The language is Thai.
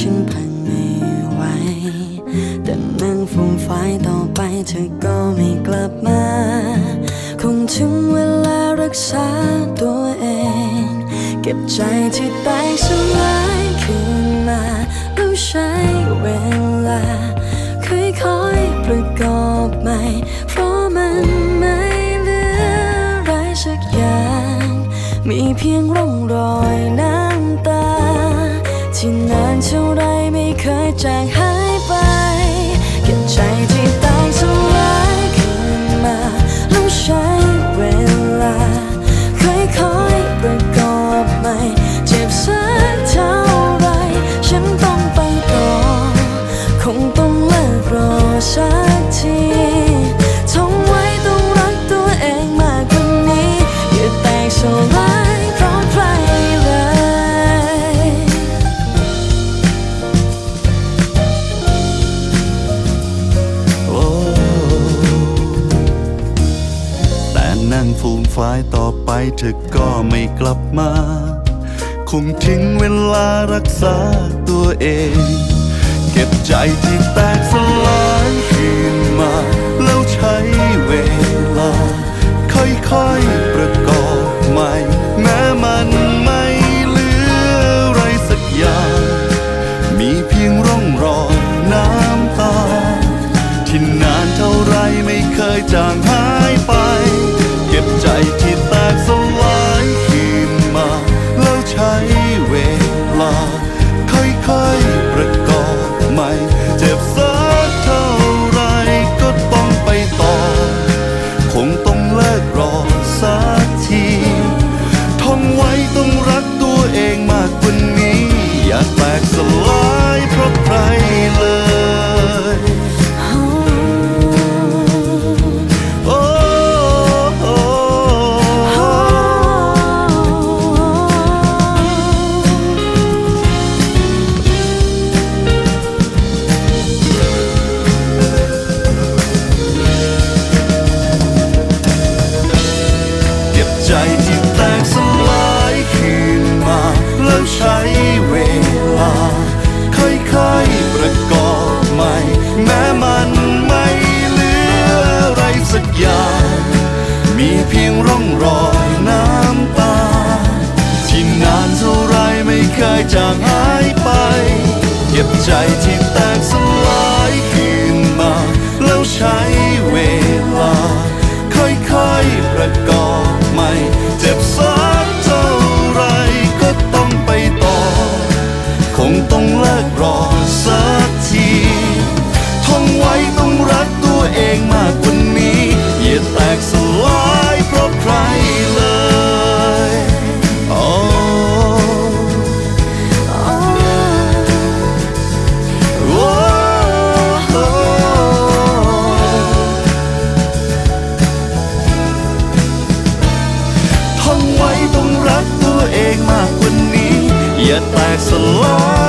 ฉันพันไม่ไหวแต่นั่งฟุ่มไฟต่อไปเธอก็ไม่กลับมา คงถึงเวลารักษาตัวเอง เก็บใจที่แตกสลายคืนมาแล้วใช้เวลาค่อยๆประกอบใหม่ เพราะมันไม่เหลืออะไรสักอย่าง มีเพียงร่องรอยนะ ที่นานเท่าไรไม่เคยจางหายไป เก็บใจที่แตกสลายขึ้นมาแล้วใช้เวลา ค่อยๆประกอบใหม่ เจ็บสักเท่าไร ฉันต้อง นั่งฟูมฝ้ายต่อไปเธอก็ไม่กลับมา คงทิ้งเวลารักษาตัวเอง เก็บใจที่แตกสลาย กสลายเพราะใครเลยโอ้โอ้เก็บใจที่ สักอย่าง มีเพียงร่องรอยน้ำตา ที่นานเท่าไรไม่เคยจางหายไป เก็บใจที่แตกสลายคืนมา แล้วใช้ yet I salute.